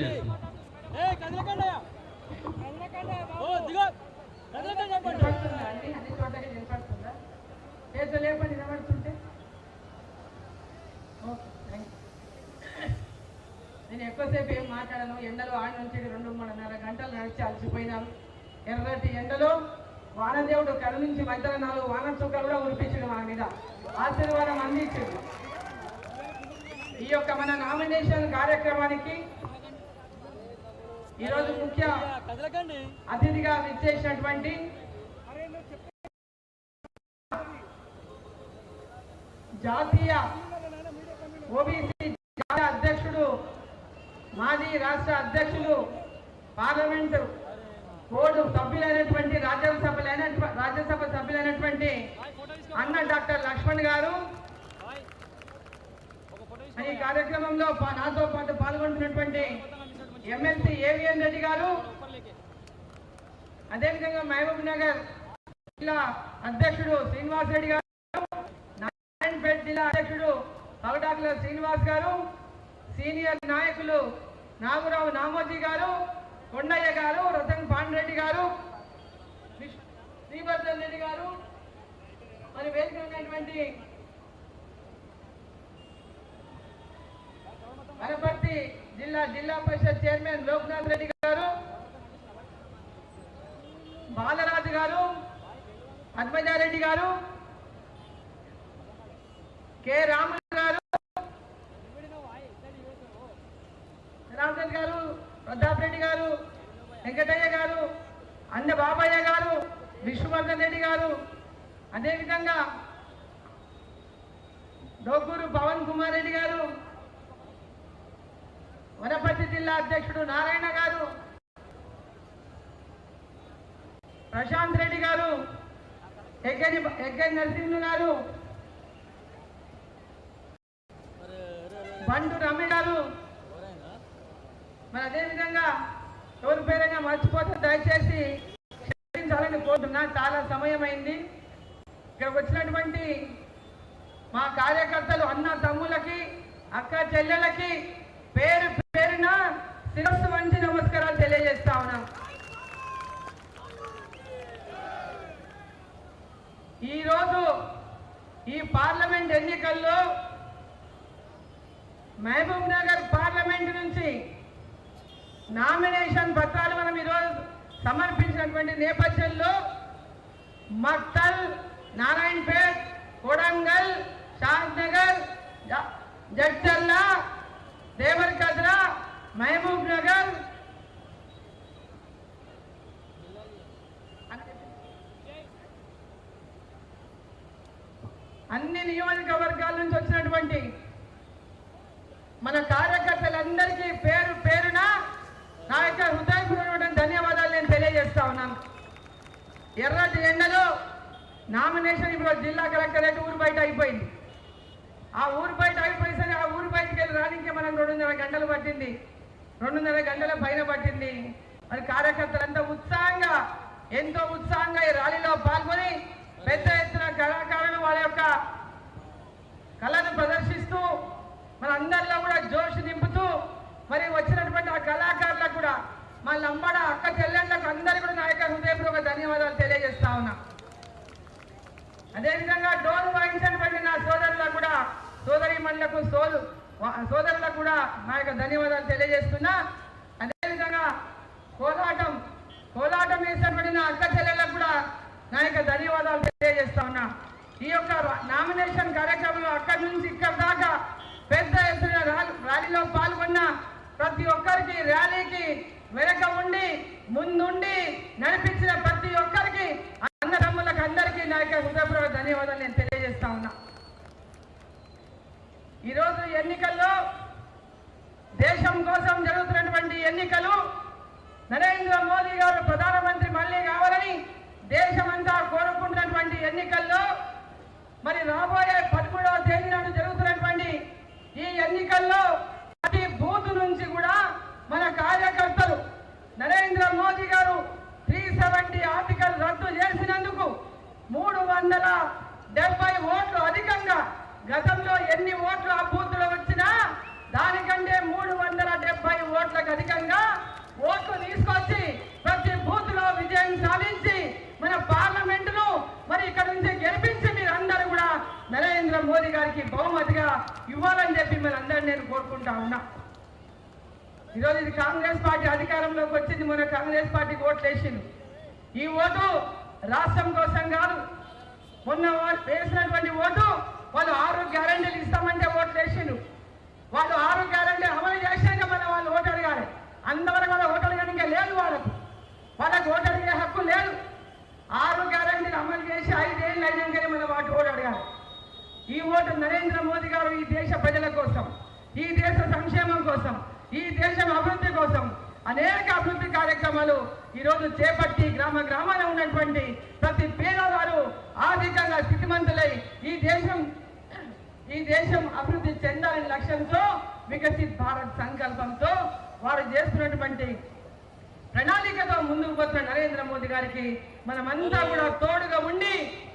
ఏ వినపడుతుందా లేపని okay thank you నేను ఎక్కువసేపు ఏం మాట్లాడను. ఎండలో ఆడి నుంచి రెండు మూడున్నర గంటలు నడిచి అలసిపోయినాను ఎర్రటి ఎండలో వానదేవుడు కళ్ళ నుంచి మధ్యలో నాలుగు వాన చుక్కలు కూడా ఉరిపించాడు మా మీద. ఆశీర్వాదం అందించాడు. ఈ యొక్క మన నామినేషన్ కార్యక్రమానికి ఈరోజు ముఖ్య అతిథిగా విచ్చేసినటువంటి జాతీయ ఓబీసీ జాతీయ అధ్యక్షుడు మాజీ రాష్ట్ర అధ్యక్షులు పార్లమెంట్ బోర్డు సభ్యులైనటువంటి రాజ్యసభలైన రాజ్యసభ సభ్యులైనటువంటి అన్న డాక్టర్ లక్ష్మణ్ గారు. ఈ కార్యక్రమంలో నాతో పాటు పాల్గొంటున్నటువంటి ఎమ్మెల్సీ ఏవిఎన్ రెడ్డి గారు అదేవిధంగా మహబూబ్ నగర్ జిల్లా అధ్యక్షుడు శ్రీనివాస్ రెడ్డి గారు నారాయణపేట జిల్లా అధ్యక్షుడు పగడాకుల శ్రీనివాస్ గారు సీనియర్ నాయకులు నాగురావు నామోజీ గారు కొండయ్య గారు రతన్ పాండ్రెడ్డి గారు విష్- శ్రీవర్ధన్ రెడ్డి గారు మరి వేదిక ఉన్నటువంటి వనపర్తి జిల్లా జిల్లా పరిషత్ చైర్మన్ లోక్నాథ్ రెడ్డి గారు బాలరాజు గారు పద్మజారెడ్డి గారు కె రాములు గారు రామచంద్ర గారు ప్రతాప్ రెడ్డి గారు వెంకటయ్య గారు అన్న బాబయ్య గారు విష్ణువర్ధన్ రెడ్డి గారు అదేవిధంగా డోకూరు పవన్ కుమార్ రెడ్డి గారు వనపర్తి జిల్లా అధ్యక్షుడు నారాయణ గారు ప్రశాంత్ రెడ్డి గారు ఎగ్గని ఎగ్గని నరసింహులు గారు బండు రమ్య గారు. మరి అదేవిధంగా ఎవరి పేరైనా మర్చిపోతే దయచేసి క్షమించాలని కోరుతున్నా. చాలా సమయం అయింది ఇక్కడికి వచ్చినటువంటి మా కార్యకర్తలు అన్న తమ్ములకి అక్క చెల్లెలకి పేరు పేరున శిరస్సు వంచి నమస్కారాలు తెలియజేస్తా ఉన్నాం. ఈరోజు ఈ పార్లమెంట్ ఎన్నికల్లో మహబూబ్ నగర్ పార్లమెంట్ నుంచి నామినేషన్ పత్రాలు మనం ఈరోజు సమర్పించినటువంటి నేపథ్యంలో మక్తల్ నారాయణపేట్ కొడంగల్ షాద్ నగర్ జ- జడ్చల్ల దేవరకద్ర మహబూబ్ నగర్. అన్ని నియోజకవర్గాల నుంచి వచ్చినటువంటి మన కార్యకర్తలందరికీ పేరు పేరున నా యొక్క హృదయపూర్వకమైన ధన్యవాదాలు నేను తెలియజేస్తా ఉన్నాను. ఎర్రటి ఎండలో నామినేషన్ ఇప్పుడు జిల్లా కలెక్టరేట్ ఊరు బయట అయిపోయింది. ఆ ఊరు బయట అయిపోయేసరి ఆ ఊరు బయటకు వెళ్ళి రానికి మనం రెండున్నర గంటలు పట్టింది. రెండున్నర గంటల పైన పట్టింది. మరి కార్యకర్తలంతా ఉత్సాహంగా ఎంతో ఉత్సాహంగా ఈ ర్యాలీలో పాల్గొని పెద్ద ఎత్తున కళాకారులు వాళ్ళ యొక్క కళను ప్రదర్శిస్తూ మన అందరిలో కూడా జోష్ నింపుతూ మరి వచ్చినటువంటి ఆ కళాకారులకు కూడా మా లంబడ అక్క చెల్లెళ్ళకు అందరికీ కూడా నా యొక్క హృదయపూర్వక ధన్యవాదాలు తెలియజేస్తా ఉన్నా. అదేవిధంగా డోన్ వాయించినటువంటి నా సోదరులకు కూడా సోదరి మండలకు సోలు. సోదరులకు కూడా నా యొక్క ధన్యవాదాలు తెలియజేస్తున్నా. అదేవిధంగా కోలాటం కోలాటం వేసినటువంటి అక్క చెల్లెళ్ళకు కూడా నా యొక్క ధన్యవాదాలు తెలియజేస్తా ఉన్నా. ఈ యొక్క నామినేషన్ కార్యక్రమంలో అక్కడి నుంచి ఇక్కడ దాకా పెద్ద ఎత్తున ర్యాలీలో పాల్గొన్న ప్రతి ఒక్కరికి ర్యాలీకి వెనక ఉండి ముందుండి నడిపించిన ప్రతి ఒక్కరికి అన్నదమ్ములకు అందరికీ నా యొక్క హృదయపూర్వక ధన్యవాదాలు నేను తెలియజేస్తా ఉన్నా ఈరోజు ఎన్నికల్లో దేశం కోసం జరుగుతున్నటువంటి ఎన్నికలు నరేంద్ర మోదీ గారు ప్రధానమంత్రి మళ్ళీ కావాలని దేశమంతా కోరుకుంటున్నటువంటి ఎన్నికల్లో మరి రాబోయే పదమూడవ తేదీ నాడు జరుగుతున్నటువంటి ఈ ఎన్నికల్లో ప్రతి బూత్ నుంచి కూడా మన కార్యకర్తలు నరేంద్ర మోదీ గారు త్రీ సెవెంటీ ఆర్టికల్ రద్దు చేసినందుకు మూడు వందల డెబ్బై ఓట్లు అధికంగా గతంలో ఎన్ని ఓట్లు ఆ వచ్చినా దానికంటే మూడు వందల డెబ్బై ఓట్లకు అధికంగా ఓట్లు తీసుకొచ్చి ప్రతి బూత్లో విజయం సాధించి మన పార్లమెంట్ను మరి ఇక్కడ నుంచి గెలిపించి మీరందరూ కూడా నరేంద్ర మోదీ గారికి బహుమతిగా ఇవ్వాలని చెప్పి మరి మీరందరూ నేను కోరుకుంటా ఉన్నా. ఈరోజు ఇది కాంగ్రెస్ పార్టీ అధికారంలోకి వచ్చింది మన కాంగ్రెస్ పార్టీకి ఓట్లేసింది. ఈ ఓటు రాష్ట్రం కోసం కాదు మొన్న వేసినటువంటి ఓటు వాళ్ళు ఆరు గ్యారంటీలు ఇస్తామంటే ఓట్లు వేసిండు వాళ్ళు ఆరు గ్యారంటీ అమలు చేశాక మన వాళ్ళు ఓటు అడగాలి. అంతవరకు వాళ్ళ ఓటు అడగడానికి లేదు వాళ్ళకు. వాళ్ళకు ఓటు అడిగే హక్కు లేదు. ఆరు గ్యారంటీలు అమలు చేసి ఐదేళ్ళు అయినాకనే మన వాటి ఓటు అడగాలి. ఈ ఓటు నరేంద్ర మోదీ గారు ఈ దేశ ప్రజల కోసం ఈ దేశ సంక్షేమం కోసం ఈ దేశం అభివృద్ధి కోసం అనేక అభివృద్ధి కార్యక్రమాలు ఈరోజు చేపట్టి గ్రామ గ్రామాలు ఉన్నటువంటి ప్రతి పేదవారు ఆర్థికంగా స్థితిమంతులై ఈ దేశం ఈ దేశం అభివృద్ధి చెందాలని లక్ష్యంతో వికసిత్ భారత్ సంకల్పంతో వారు చేస్తున్నటువంటి ప్రణాళికతో ముందుకు పోతున్న నరేంద్ర మోదీ గారికి మనమంతా కూడా తోడుగా ఉండి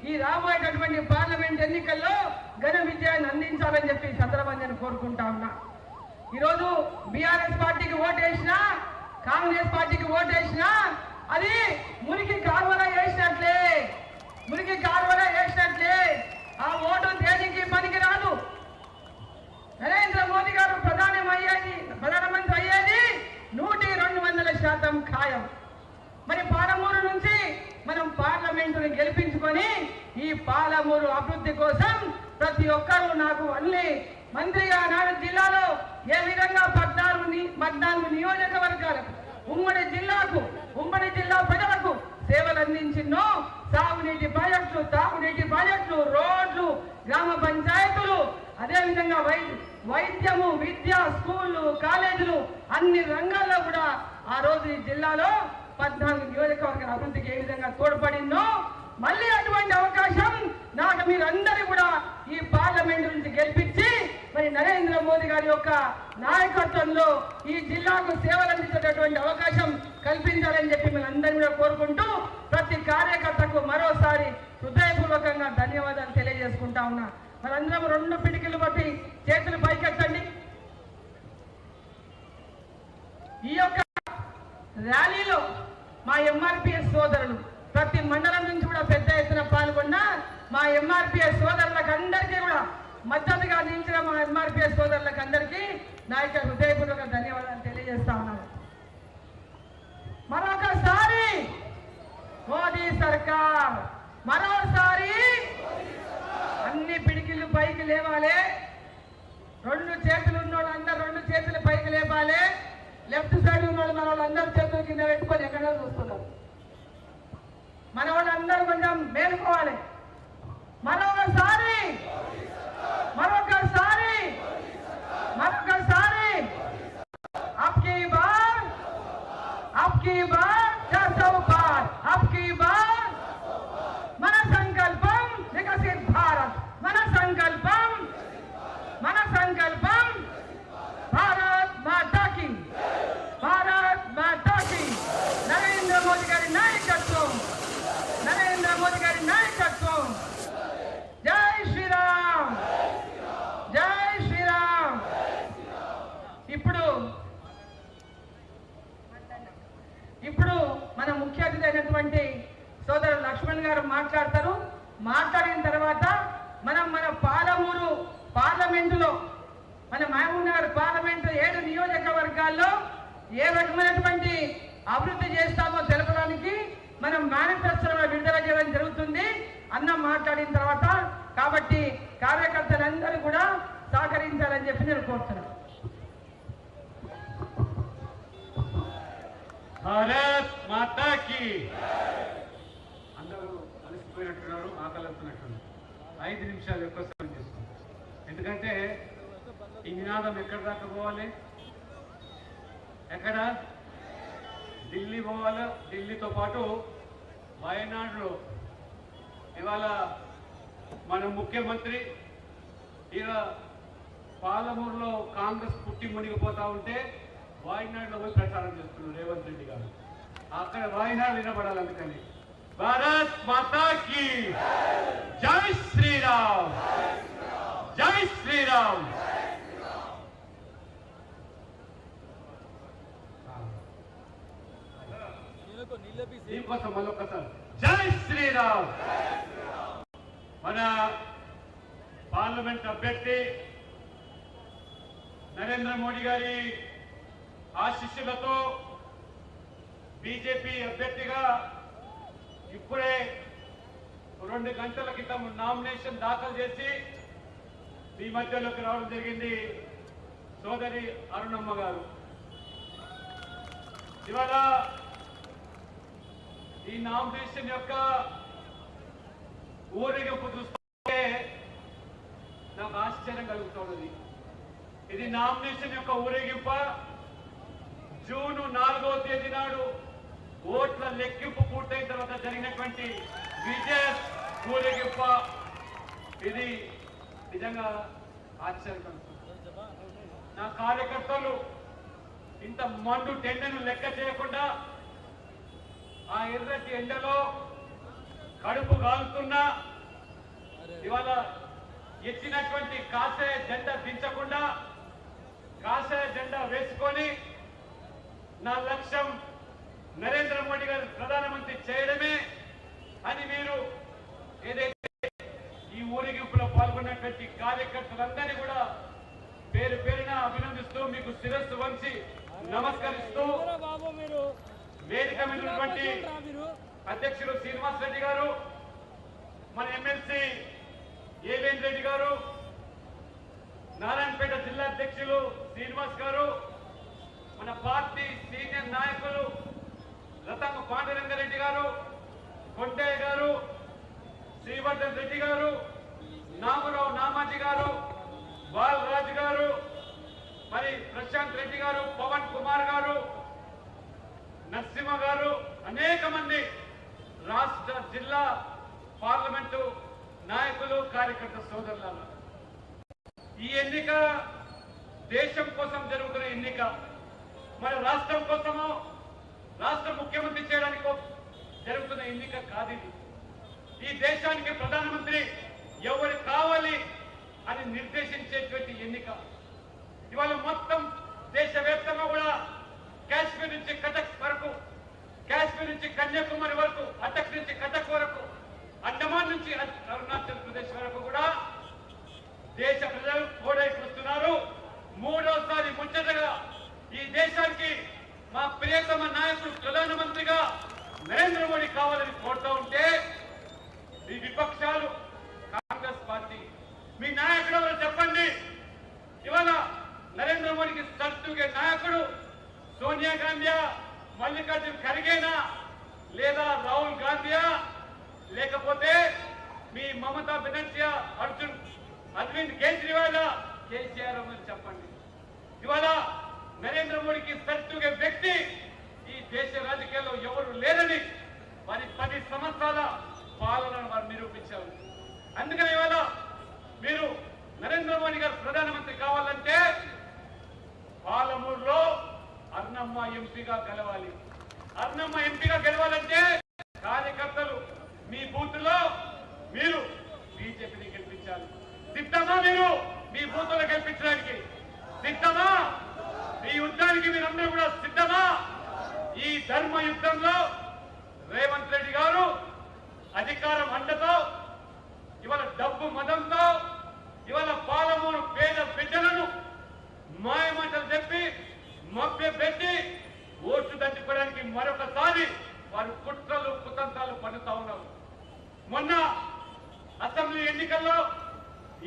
ఈ రాబోయేటటువంటి పార్లమెంట్ ఎన్నికల్లో ఘన విజయాన్ని అందించాలని చెప్పి చంద్రబాబు కోరుకుంటా ఉన్నా. ఈరోజు బీఆర్ఎస్ పార్టీకి ఓటేసినా కాంగ్రెస్ పార్టీకి ఓటేసినా అది మురికి కాలువలో వేసినట్లే. మురికి కాలువలో వేసినట్లే. ఆ ఓటు దేనికి పనికి రాదు నరేంద్ర మోదీ గారు ప్రధాని అయ్యేది ప్రధానమంత్రి అయ్యేది నూటి రెండు వందల శాతం ఖాయం. మరి పాలమూరు నుంచి మనం పార్లమెంటుని గెలిపించుకొని ఈ పాలమూరు అభివృద్ధి కోసం ప్రతి ఒక్కరూ నాకు అన్ని మంత్రిగా నాడు జిల్లాలో ఏ విధంగా పద్నాలుగు పద్నాలుగు నియోజకవర్గాలకు ఉమ్మడి జిల్లాకు ఉమ్మడి జిల్లా ప్రజలకు సేవలు అందించినో తాగునీటి ప్రాజెక్టులు తాగునీటి ప్రాజెక్టులు రోడ్లు గ్రామ పంచాయతీలు అదేవిధంగా వై వైద్యము విద్య స్కూళ్ళు కాలేజీలు అన్ని రంగాల్లో కూడా ఆ రోజు ఈ జిల్లాలో పద్నాలుగు నియోజకవర్గాల అభివృద్ధికి ఏ విధంగా తోడ్పడిందో మళ్ళీ అటువంటి అవకాశం నాకు మీరందరూ కూడా ఈ పార్లమెంట్ నుంచి గెలిపించి మరి నరేంద్ర మోదీ గారి యొక్క నాయకత్వంలో ఈ జిల్లాకు సేవలు అందించేటటువంటి అవకాశం కల్పించాలని చెప్పి మనందరం కూడా కోరుకుంటూ ప్రతి కార్యకర్తకు మరోసారి హృదయపూర్వకంగా ధన్యవాదాలు తెలియజేసుకుంటా ఉన్నా. మనందరం రెండు పిడికిలు బట్టి చేతులు పైకెత్తండి. ఈ యొక్క ర్యాలీలో మా ఎంఆర్పిఎస్ సోదరులు ప్రతి మండలం నుంచి కూడా పెద్ద ఎత్తున పాల్గొన్న మా ఎంఆర్పిఎస్ సోదరులకు అందరికీ కూడా మద్దతుగా నిలిచిన మా ఎంఆర్పిఎస్ సోదరులకు అందరికీ నా యొక్క హృదయపూర్వక ధన్యవాదాలు తెలియజేస్తా ఉన్నాను. మరొకసారి మోదీ సర్కార్ మరోసారి అన్ని పిడికిళ్ళు పైకి లేవాలి. రెండు చేతులు ఉన్న వాళ్ళందరూ రెండు చేతులు పైకి లేపాలి. లెఫ్ట్ సైడ్ ఉన్న వాళ్ళు మన వాళ్ళందరూ చేతులు కింద పెట్టుకొని ఎక్కడో చూస్తున్నారు? మన వాళ్ళందరూ కొంచెం మేలుకోవాలి. మరొకసారి మరొకసారి మరొకసారి. అప్కి బార్ అప్కి బార్ చార్సౌ బార్ అప్కి బార్ మన సంకల్పం వికసిత్ భారత్ మన సంకల్పం మన సంకల్పం భారత్ మాతాకి భారత్ మాతాకి నరేంద్ర మోదీ గారి నాయకత్వం నరేంద్ర మోదీ గారి నాయకత్వం జై శ్రీరామ్ జై శ్రీరామ్ ఇప్పుడు ఇప్పుడు మన ముఖ్య అతిథి అయినటువంటి సోదరు లక్ష్మణ్ గారు మాట్లాడతారు మాట్లాడిన తర్వాత మనం మన పాలమూరు పార్లమెంటులో మన మహబూబ్ నగర్ పార్లమెంటు ఏడు నియోజకవర్గాల్లో ఏ రకమైనటువంటి అభివృద్ధి చేస్తామో తెలపడానికి మనం మేనిఫెస్టోలో విడుదల చేయడం జరుగుతుంది అన్న మాట్లాడిన తర్వాత కాబట్టి కార్యకర్తలందరూ కూడా సహకరించాలని చెప్పి నేను కోరుతున్నాను. భారత్ మాతా కి. అందరూ అలసిపోయినట్టున్నారు ఆకలి వస్తున్నట్టున్నారు ఐదు నిమిషాలు ఎక్కువ సమయం తీసుకుంటాం ఎందుకంటే ఈ నినాదం ఎక్కడ దాకా పోవాలి? ఎక్కడ? ఢిల్లీ పోవాలి? ఢిల్లీతో పాటు వయనాడులో. ఇవాళ మన ముఖ్యమంత్రి ఇక పాలమూరులో కాంగ్రెస్ పుట్టి మునిగిపోతా ఉంటే వాయినాడులో పోయి ప్రచారం చేస్తున్నారు రేవంత్ రెడ్డి గారు. అక్కడ వాయినాడు వినబడాలి అందుకని. భారత్ మాతా కి జై శ్రీరామ్. జై శ్రీరామ్. దీనికోసం మళ్ళొక్కసారి. జై శ్రీరామ్. మన పార్లమెంట్ అభ్యర్థి నరేంద్ర మోడీ గారి ఆశీస్సులతో బీజేపీ అభ్యర్థిగా ఇప్పుడే రెండు గంటల క్రితం నామినేషన్ దాఖలు చేసి మీ మధ్యలోకి రావడం జరిగింది సోదరి అరుణమ్మ గారు. ఇవాళ ఈ నామినేషన్ యొక్క ఊరేగింపు చూస్తుంటే నాకు ఆశ్చర్యం కలుగుతున్నది ఇది నామినేషన్ యొక్క ఊరేగింప. జూన్ నాలుగో తేదీ నాడు ఓట్ల లెక్కింపు పూర్తయిన తర్వాత జరిగినటువంటి విజయ ఊరేగింప. ఇది నిజంగా ఆశ్చర్యం కలుగుతుంది. నా కార్యకర్తలు ఇంత మండు టెండను లెక్క చేయకుండా ఆ ఎర్రటి ఎండలో కడుపు కాలుతున్నా ఇవాళ ఎత్తినటువంటి కాషాయ జెండా దించకుండా కాషాయ జెండా వేసుకొని నా లక్ష్యం నరేంద్ర మోడీ గారు ప్రధానమంత్రి చేయడమే అని మీరు ఏదైతే ఈ ఊరేగింపులో పాల్గొన్నటువంటి కార్యకర్తలందరినీ కూడా పేరు పేరున అభినందిస్తూ మీకు శిరస్సు వంచి నమస్కరిస్తూ వేదిక మీద ఉన్నటువంటి రా మీరు. అధ్యక్షులు శ్రీనివాస్ రెడ్డి గారు మన ఎమ్మెల్సీ ఏవేన్ రెడ్డి గారు నారాయణపేట జిల్లా అధ్యక్షులు శ్రీనివాస్ గారు మన పార్టీ సీనియర్ నాయకులు లతమ్మ పాండురంగారెడ్డి గారు కొంటయ్య గారు శ్రీవర్ధన్ రెడ్డి గారు నామరావు నామాజీ గారు బాలరాజు గారు మరి ప్రశాంత్ రెడ్డి గారు పవన్ కుమార్ గారు నరసింహ గారు అనేక మంది రాష్ట్ర జిల్లా పార్లమెంటు నాయకులు కార్యకర్త సోదరులను ఈ ఎన్నిక దేశం కోసం జరుగుతున్న ఎన్నిక. మన రాష్ట్రం కోసమో రాష్ట్ర ముఖ్యమంత్రి చేయడానికి జరుగుతున్న ఎన్నిక కాదు ఇది. ఈ దేశానికి ప్రధానమంత్రి ఎవరు కావాలి అని నిర్దేశించేటువంటి ఎన్నిక. ఇవాళ మొత్తం దేశవ్యాప్తంగా కూడా కాశ్మీర్ నుంచి కటక్ వరకు కాశ్మీర్ నుంచి కన్యాకుమారి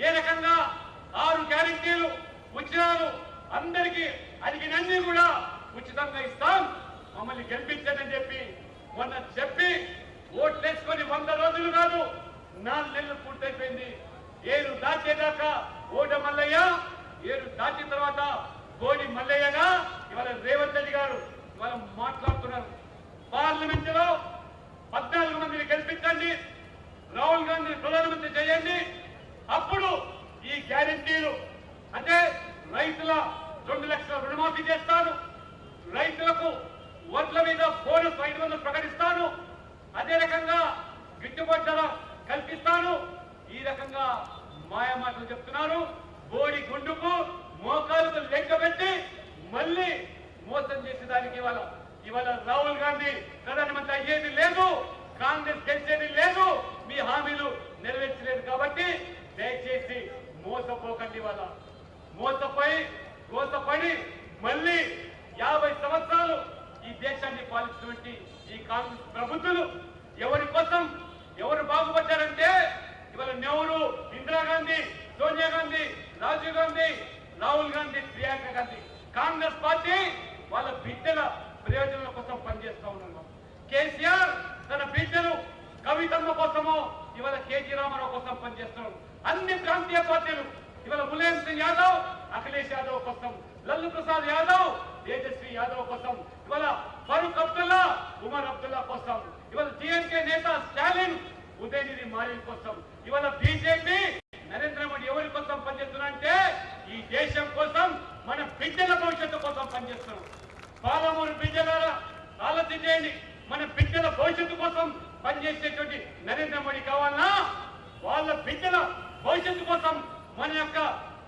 ఏ రకంగా ఆరు గ్యారెంటీలు ఉచితాలు అందరికీ అడిగినన్ని కూడా ఉచితంగా ఇస్తాం. మమ్మల్ని గెలిపించండి చెప్పి మొన్న చెప్పి ఓట్లేసుకొని వంద రోజులు కాదు నాలుగు నెలలు పూర్తయిపోయింది. ఏడు దాచేదాకా ఓట మల్లయ్య ఏడు దాచిన తర్వాత గోడి మల్లయ్యగా ఇవాళ రేవంత్ రెడ్డి గారు ఇవాళ మాట్లాడుతున్నారు. పార్లమెంట్లో పద్నాలుగు మందిని గెలిపించండి రాహుల్ గాంధీ ప్రధానమంత్రి చేయండి అప్పుడు ఈ గ్యారెంటీలు అంటే రైతుల రెండు లక్షల రుణమాఫీ చేస్తాను. రైతులకు వడ్ల మీద బోనస్ ఐదు వందలు ప్రకటిస్తాను. అదే రకంగా గిట్టుబాటు ధర కల్పిస్తాను. ఈ రకంగా మాయమాటలు చెప్తున్నారు. బోడి గుండుకు మోకాలకు లెక్క పెట్టి మళ్ళీ మోసం చేసేదానికి ఇవాళ. ఇవాళ రాహుల్ గాంధీ ప్రధానమంత్రి అయ్యేది లేదు. కాంగ్రెస్ గెలిచేది లేదు. మీ హామీలు నెరవేర్చలేదు కాబట్టి దయచేసి మోసపోకండి వాళ్ళ. మోసపోయి మోసపడి మళ్ళీ యాభై సంవత్సరాలు ఈ దేశాన్ని పాలించినటువంటి ఈ కాంగ్రెస్ ప్రభుత్వాలు ఎవరి కోసం ఎవరు బాగుపడ్డారంటే ఇవాళ నెహ్రూ ఇందిరాగాంధీ సోనియా గాంధీ రాజీవ్ గాంధీ రాహుల్ గాంధీ ప్రియాంక గాంధీ. కాంగ్రెస్ పార్టీ వాళ్ళ బిడ్డల ప్రయోజనాల కోసం పనిచేస్తూ ఉన్నాం కేసీఆర్ తన బిడ్డలు కవితమ్మ కోసమో ఇవాళ కేజీ రామారావు కోసం పనిచేస్తున్నాడు అన్ని ప్రాంతీయ పార్టీలు. ఇవాళ ములాయం సింగ్ యాదవ్ అఖిలేష్ యాదవ్ కోసం లల్లు ప్రసాద్ యాదవ్ తేజస్వి యాదవ్ కోసం ఇవాళ ఫరూక్ అబ్దుల్లా ఉమర్ అబ్దుల్లా కోసం ఇవాళ డిఎంకే నేత స్టాలిన్ ఉదయనిధి మారిన్ కోసం ఇవాళ బీజేపీ నరేంద్ర మోడీ ఎవరి కోసం పనిచేస్తున్నారంటే ఈ దేశం కోసం మన బిడ్డల భవిష్యత్తు కోసం పనిచేస్తున్నాం పాలమూరు బిడ్డలారా ఆలోచన చేయండి. మన బిడ్డల భవిష్యత్తు కోసం పనిచేసేటువంటి నరేంద్ర మోడీ కావాలన్నా వాళ్ళ బిడ్డల భవిష్యత్తు కోసం మన యొక్క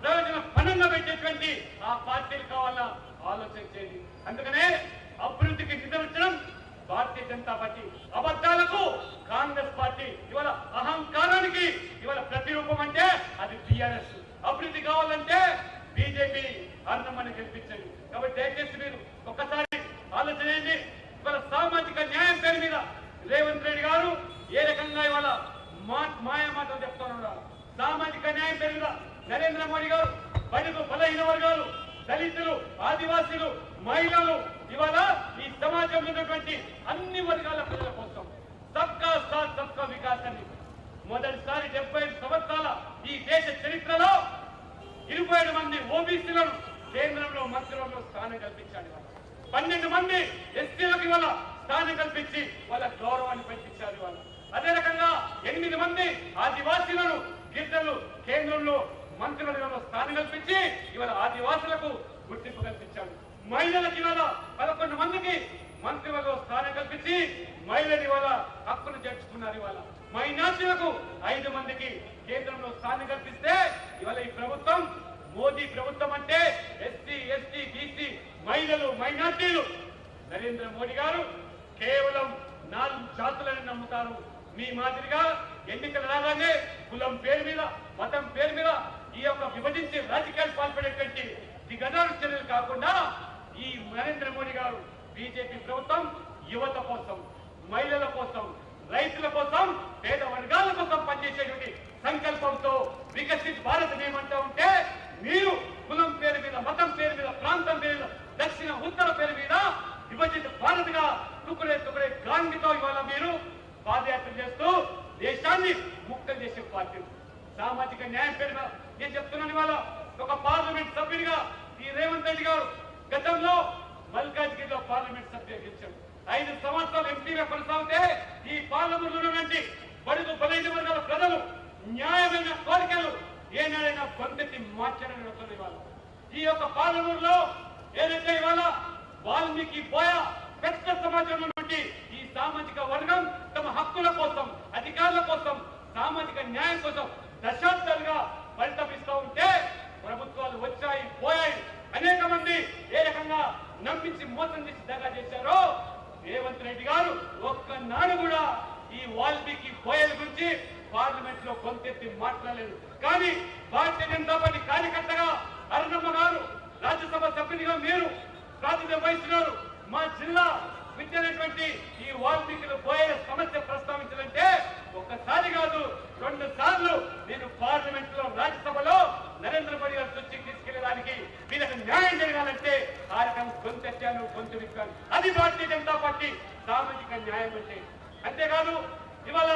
ప్రయోజనం పనంగా పెట్టేటువంటి ఆ పార్టీలు కావాలా ఆలోచన చేయండి. అందుకనే అభివృద్ధికి నిదర్శనం భారతీయ జనతా పార్టీ అబద్ధాలకు కాంగ్రెస్ పార్టీ ఇవాళ అహంకారానికి ఇవాళ ప్రతిరూపం అంటే అది టిఆర్ఎస్ అభివృద్ధి కావాలంటే బీజేపీ అన్నమని గెలిపించండి. కాబట్టి దయచేసి మీరు ఒక్కసారి ఆలోచన చేయండి. ఇవాళ సామాజిక న్యాయం పేరు మీద రేవంత్ రెడ్డి గారు ఏ రకంగా ఇవాళ మా మాయా మాటలు చెప్తున్నారు అన్యాయం న్యాయం నరేంద్ర మోడీ గారు బడుగు బలహీన వర్గాలు దళితులు ఆదివాసీలు మహిళలు ఇవాళ ఈ సమాజంలో ఉన్నటువంటి అన్ని వర్గాల ప్రజల కోసం సబ్కా సాత్ సబ్కా వికాస్ అని మొదటిసారి డెబ్బై సంవత్సరాల ఈ దేశ చరిత్రలో ఇరవై మంది ఓబీసీలను కేంద్రంలో మంత్రులలో స్థానం కల్పించాడు పన్నెండు మంది ఎస్సీలకు ఇవాళ స్థానం కల్పించి వాళ్ళ గౌరవాన్ని పెంచారు ఇవాళ. అదే రకంగా ఎనిమిది మంది ఆదివాసీలను గిరిజనులు కేంద్రంలో మంత్రులలో స్థానం కల్పించి ఇవాళ ఆదివాసులకు గుర్తింపు కల్పించాడు. మహిళలకు ఇవాళ పదకొండు మందికి మంత్రివర్గంలో స్థానం కల్పించి మహిళలు ఇవాళ హక్కును చేర్చుకున్నారు ఇవాళ. మైనార్టీలకు ఐదు మందికి కేంద్రంలో స్థానం కల్పిస్తే ఇవాళ ఈ ప్రభుత్వం మోదీ ప్రభుత్వం అంటే ఎస్సీ ఎస్టీ బీసీ మహిళలు మైనార్టీలు. నరేంద్ర మోడీ గారు కేవలం నాలుగు జాతులని నమ్ముతారు. మీ మాదిరిగా ఎన్నికలు రాగానే కులం పేరు మీద మతం పేరు మీద ఈ యొక్క విభజించి రాజకీయాలు పాల్పడేటువంటి దిగజారు చర్యలు కాకుండా ఈ నరేంద్ర మోడీ గారు బీజేపీ ప్రభుత్వం యువత కోసం మహిళల కోసం రైతుల కోసం పేద వర్గాల కోసం పనిచేసేటువంటి సంకల్పంతో వికసిత్ భారత్ ఏమంటా ఉంటే మీరు కులం పేరు మీద మతం పేరు మీద ప్రాంతం పేరు దక్షిణ ఉత్తర పేరు మీద విభజిత భారత్గా తుకుడే తుకుడే గాంధీతో ఇవాళ మీరు పాదయాత్ర చేస్తూ దేశాన్ని ముక్తం చేసే పార్టీ. సామాజిక న్యాయం పేరు నేను చెప్తున్నాను ఇవాళ ఒక పార్లమెంట్ సభ్యుడిగా ఈ రేవంత్ రెడ్డి గారు గతంలో మల్కాజ్గిరిలో పార్లమెంట్ సభ్యులు గెలిచాడు ఐదు సంవత్సరాలు ఎంపీగా కొనసాగితే ఈ పార్లమెంట్ ఉన్నటువంటి బడుగు బలైన వర్గాల ప్రజలు న్యాయమైన కోరికలు ఏనాడైనా పొందెత్తి మార్చడం జరుగుతుంది ఇవాళ. ఈ యొక్క పార్లమెంట్లో ఏదైతే ఇవాళ వాల్మీకి పోయా పెద్ద సమాజంలో నుండి ఈ సామాజిక వర్గం తమ హక్కుల కోసం అధికారుల కోసం సామాజిక న్యాయం కోసం దశాబ్దాలుగా పరితపిస్తూ ఉంటే ప్రభుత్వాలు వచ్చాయి పోయాయి. అనేక మంది ఏ రకంగా నమ్మించి మోసం చేసి దగా చేశారో రేవంత్ రెడ్డి గారు ఒక్కనాడు కూడా ఈ వాల్మీకి పోయల గురించి పార్లమెంట్లో గొంతెత్తి మాట్లాడలేదు. కానీ భారతీయ జనతా పార్టీ కార్యకర్తగా అరుణమ్మ గారు రాజ్యసభ సభ్యునిగా మీరు ప్రాతినిధ్యం వహిస్తున్నారు. మా జిల్లా విద్యనటువంటి ఈ వాల్మీకులు పోయే సమస్య ప్రస్తావించాలంటే ఒక్కసారి కాదు రెండు సార్లు నేను పార్లమెంట్లో రాజ్యసభలో నరేంద్ర మోడీ గారి దృష్టికి తీసుకెళ్ళడానికి వీళ్ళకి న్యాయం జరగాలంటే కార్యక్రమం రకం గొంతు విప్పాను. అది భారతీయ జనతా పార్టీ సామాజిక న్యాయం అంటే. అంతేకాదు ఇవాళ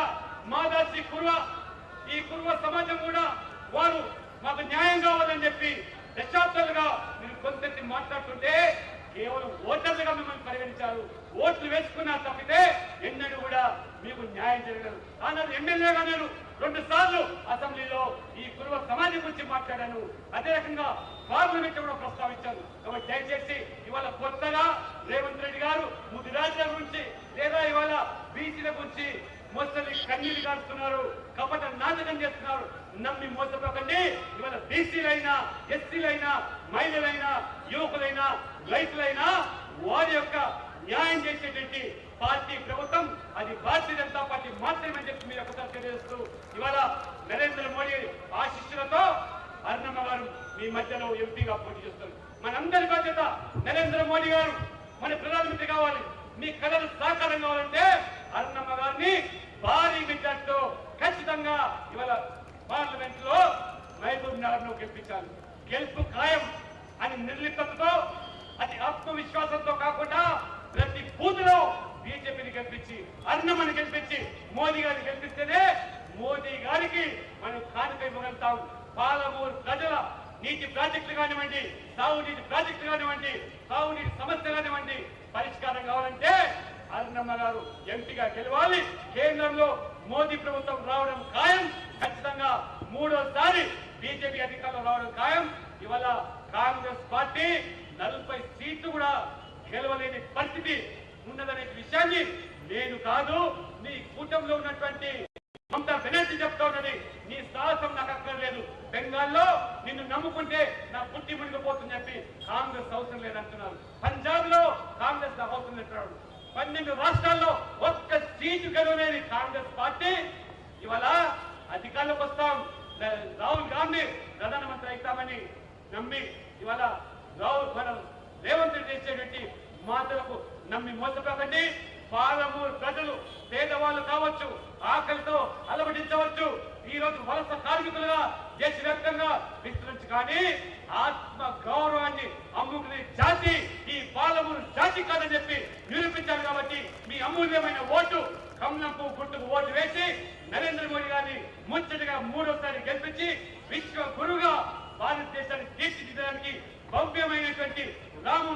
మాదాసి కుర్వ ఈ కుర్వ సమాజం కూడా వారు మాకు న్యాయం కావాలని చెప్పి దశాబ్దాలుగా మీరు గొంతెత్తి మాట్లాడుతుంటే కేవలం ఓటర్లుగా మిమ్మల్ని పరిగణించారు. ఓట్లు వేసుకున్నారు తప్పితే ఎన్నడూ కూడా మీకు న్యాయం జరగదు. కానీ ఎమ్మెల్యేగా నేను రెండు సార్లు అసెంబ్లీలో ఈ కురువ సమాజం గురించి మాట్లాడాను. అదే రకంగా పార్లమెంట్ కూడా ప్రస్తావించాను. కాబట్టి దయచేసి ఇవాళ కొత్తగా రేవంత్ రెడ్డి గారు ముదిరాజుల గురించి లేదా ఇవాళ బీసీల గురించి మొసలి కన్నీరు కాస్తున్నారు కపట నాటకం చేస్తున్నారు. నమ్మి మోసపోకండి. ఇవాళ బీసీలైనా ఎస్సీలైనా మహిళలైనా యువకులైనా రైతులైనా వారి యొక్క న్యాయం చేసేటువంటి పార్టీ ప్రభుత్వం అది భారతీయ జనతా పార్టీ మాత్రమే అని చెప్పి మీరు ఒకసారి తెలియజేస్తూ ఇవాళ నరేంద్ర మోడీ ఆశిష్యులతో అరుణమ్మ గారు మీ మధ్యలో ఎంపీగా పోటీ చేస్తారు మనందరి బాధ్యత నరేంద్ర మోడీ గారు. మన ప్రధానమంత్రి కావాలి. మీ కళలు సాకారం కావాలంటే అరుణమ్మ గారిని భారీ మెజార్టీతో ఖచ్చితంగా ఇవాళ పార్లమెంట్లో నైపుణ్యాలను గెలిపించాలి. గెలుపు ఖాయం. అని నిర్లిప్తతో అతి ఆత్మవిశ్వాసంతో కాకుండా ప్రతి బూతులో బీజేపీని గెలిపించి అన్నమని గెలిపించి మోదీ గారిని గెలిపిస్తేనే మోదీ గారికి మనం కానుక ఇవ్వగలుగుతాం పాలమూరు ప్రజల నీటి ప్రాజెక్టులు కానివ్వండి సాగునీటి ప్రాజెక్టులు కానివ్వండి సాగునీటి సమస్య కానివ్వండి పరిష్కారం కావాలంటే అరుణమ్మ గారు ఎంపీగా గెలవాలి. కేంద్రంలో మోదీ ప్రభుత్వం రావడం ఖాయం. ఖచ్చితంగా మూడోసారి బీజేపీ అధికారంలో రావడం ఖాయం. ఇవాళ కాంగ్రెస్ పార్టీ నలభై సీట్లు కూడా గెలవలేని పరిస్థితి ఉన్నదనే విషయాన్ని నేను కాదు నీ కూటమిలో ఉన్నటువంటి మమతా బెనర్జీ చెప్తా ఉన్నది. నీ సాహసం నాకు అక్కర్లేదు బెంగాల్లో నిన్ను నమ్ముకుంటే నా పుట్టి మునిగిపోతుందని చెప్పి కాంగ్రెస్ అవసరం లేదంటున్నారు. పంజాబ్లో కాంగ్రెస్ అవసరం లేదంటున్నాడు పన్నెండు రాష్ట్రాల్లో ఒక్క సీటు గెలవలేని కాంగ్రెస్ పార్టీ ఇవాళ అధికారంలోకి వస్తాం. రాహుల్ గాంధీ ప్రధానమంత్రి అవుతామని నమ్మి ఇవాళ రావు మనం రేవంత్ రెడ్డి ఇచ్చేటువంటి మాటలకు నమ్మి మోసపోకండి. పాలమూరు ప్రజలు పేదవాళ్ళు కావచ్చు ఆకలితో అలవడించవచ్చు ఈ రోజు వలస కార్మికులుగా దేశవ్యాప్తంగా విస్తరించు కానీ ఆత్మ గౌరవాన్ని అమ్ముకునే జాతి ఈ పాలమూరు జాతి కాదని చెప్పి నిరూపించారు కాబట్టి మీ అమూల్యమైన ఓటు కమలంపు గుట్టుకు ఓటు వేసి నరేంద్ర మోడీ గారిని ముచ్చటగా మూడోసారి గెలిపించి విశ్వ గురువుగా భారతదేశాన్ని తీర్చిదిద్దడానికి భవ్యమైనటువంటి రాము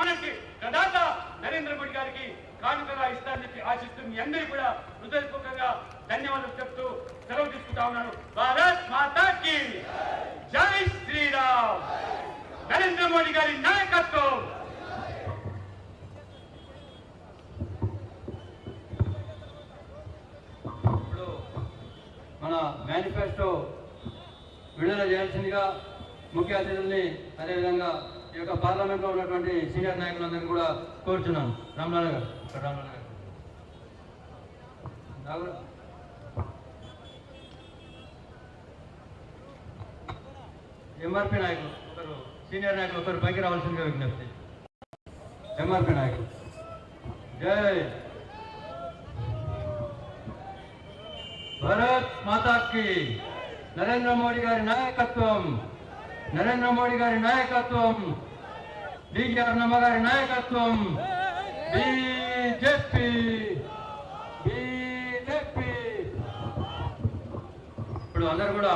మనకి ప్రదాత నరేంద్ర మోడీ గారికి కానుకగా ఇస్తారని చెప్పి ఆశిస్తూ మీ అందరికీ కూడా హృదయపూర్వకంగా ధన్యవాదాలు చెప్తూ సెలవు తీసుకుంటా ఉన్నాను. భారత్ మాతాకి జై శ్రీరామ్. నరేంద్ర మోడీ గారి నాయకత్వం. మన మేనిఫెస్టో విడుదల చేయాల్సిందిగా ముఖ్య అతిథుల్ని అదేవిధంగా ఈ యొక్క పార్లమెంట్లో ఉన్నటువంటి సీనియర్ నాయకులందరినీ కూడా కోరుచున్నాను. రామ్లాల్ గారు. రామ్లాల్ గారు. ఎంఆర్పి నాయకులు ఒకరు సీనియర్ నాయకులు ఒకరు పైకి రావాల్సిందిగా విజ్ఞప్తి. ఎంఆర్పి నాయకులు. జై! భారత్ మాతాకి! నరేంద్ర మోడీ గారి నాయకత్వం నరేంద్ర మోడీ గారి నాయకత్వం డిఆర్ నమ్మ గారి నాయకత్వం బీజేపీ బీజేపీ. ఇప్పుడు అందరు కూడా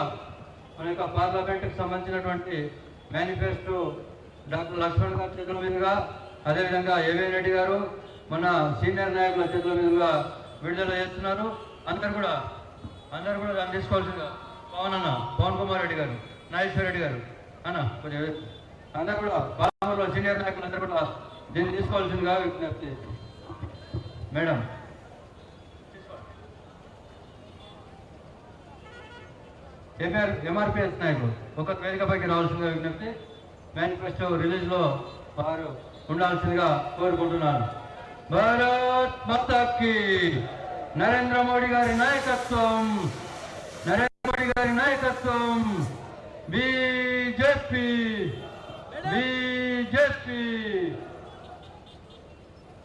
మన యొక్క పార్లమెంట్కి సంబంధించినటువంటి మేనిఫెస్టో డాక్టర్ లక్ష్మణ్ గారి చేతుల మీదుగా అదేవిధంగా ఏవే రెడ్డి గారు మన సీనియర్ నాయకుల చేతుల మీదుగా విడుదల చేస్తున్నారు. అందరు కూడా అందరు కూడా దాన్ని తీసుకోవాల్సిందిగా పవన్ అన్న పవన్ కుమార్ రెడ్డి గారు నాగేశ్వర రెడ్డి గారు. అన్న కొంచెం అందరు కూడా పార్లమెంట్లో సీనియర్ నాయకులు అందరూ కూడా దీన్ని తీసుకోవాల్సిందిగా విజ్ఞప్తి మేడం. ఎంఆర్ ఎంఆర్పిఎస్ నాయకులు ఒక వేదికపైకి రావాల్సిందిగా విజ్ఞప్తి. మేనిఫెస్టో రిలీజ్లో వారు ఉండాల్సిందిగా కోరుకుంటున్నాను. భారత్ మాతాకి నరేంద్ర మోడీ గారి నాయకత్వం. రెడ్డి గారి నాయకత్వం. బీజేపీ. బీజేపీ.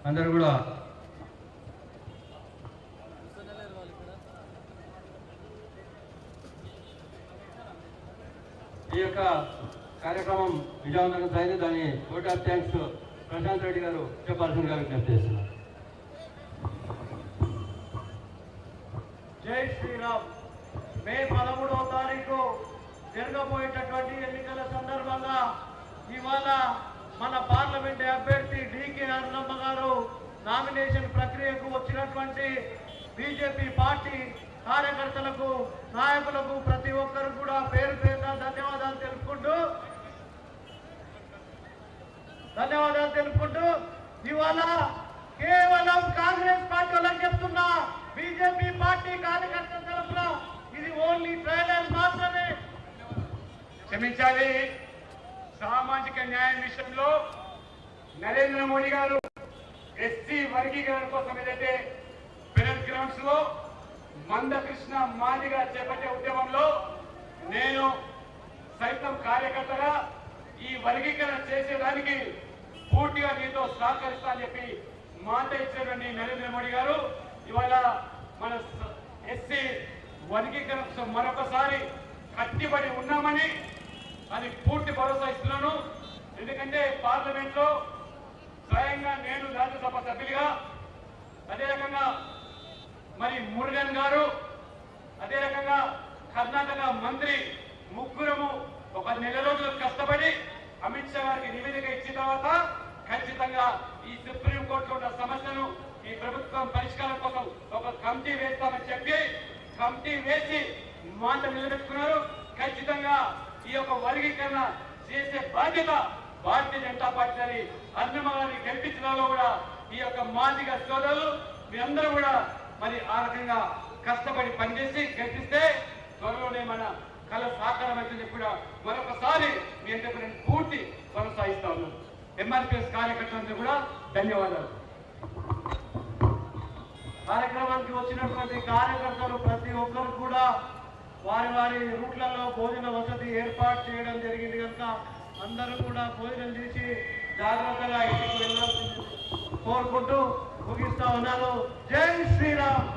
అందరు కూడా. ఈ యొక్క కార్యక్రమం విజయవంతంగా సాగింది దాని vote of thanks Prashant Reddy గారు చెప్పాల్సిందిగా విజ్ఞప్తి చేస్తున్నారు జై శ్రీరామ్ మే పదమూడవ తారీఖు జరగబోయేటటువంటి ఎన్నికల సందర్భంగా ఇవాళ మన పార్లమెంట్ అభ్యర్థి డికే అరుణమ్మ గారు నామినేషన్ ప్రక్రియకు వచ్చినటువంటి బీజేపీ పార్టీ కార్యకర్తలకు నాయకులకు ప్రతి ఒక్కరు కూడా పేరు పేరున ధన్యవాదాలు తెలుపుకుంటూ ధన్యవాదాలు తెలుపుకుంటూ ఇవాళ కేవలం కాంగ్రెస్ పార్టీ వాళ్ళకి చెప్తున్నా బీజేపీ పార్టీ కార్యకర్తల తరఫున ఓన్లీ ట్రైలర్ మాత్రమే. క్షమించాలి. సామాజిక న్యాయం విషయంలో నరేంద్ర మోడీ గారు ఎస్సీ వర్గీకరణ కోసం ఏదైతే పెరల్ గ్రౌండ్స్లో మందకృష్ణ మాదిగా చేపట్టే ఉద్యమంలో నేను సైతం కార్యకర్తగా ఈ వర్గీకరణ చేసేదానికి పూర్తిగా నీతో సహకరిస్తా అని చెప్పి మాట ఇచ్చినటువంటి నరేంద్ర మోడీ గారు. ఇవాళ మన ఎస్సీ వర్గీకరణ మరొకసారి కట్టిబడి ఉన్నామని అది పూర్తి భరోసా ఇస్తున్నాను. ఎందుకంటే పార్లమెంట్లో స్వయంగా నేను రాజ్యసభ సభ్యులుగా అదే రకంగా మరి మురుగన్ గారు అదే రకంగా కర్ణాటక మంత్రి ముగ్గురము ఒక నెల రోజులు కష్టపడి అమిత్ షా గారికి నివేదిక ఇచ్చిన తర్వాత ఖచ్చితంగా ఈ సుప్రీం కోర్టులో ఉన్న సమస్యను ఈ ప్రభుత్వం పరిష్కారం కోసం ఒక కమిటీ వేస్తామని చెప్పి కమిటీ వేసి మాట నిలబెట్టుకున్నారు ఖచ్చితంగా ఈ యొక్క వర్గీకరణ చేసే బాధ్యత భారతీయ జనతా పార్టీ అని అన్నమాన్ని గెలిపించడంలో కూడా ఈ యొక్క మాదిగ సోదరులు మీ అందరూ కూడా మరి ఆ రకంగా కష్టపడి పనిచేసి గెలిపిస్తే త్వరలోనే మన కళ సాకారం అవుతుంది కూడా. మరొకసారి మీ అందరికీ నేను పూర్తి కొనసాగిస్తాను ఉన్నాను. ఎంఆర్పిఎస్ కార్యకర్తలందరూ కూడా ధన్యవాదాలు. కార్యక్రమానికి వచ్చినటువంటి కార్యకర్తలు ప్రతి ఒక్కరు కూడా వారి వారి రూట్లలో భోజన వసతి ఏర్పాటు చేయడం జరిగింది కనుక అందరూ కూడా భోజనం చేసి జాగ్రత్తగా ఇంటికి వెళ్ళాల్సింది కోరుకుంటూ ముగిస్తా ఉన్నాను. జై శ్రీరామ్!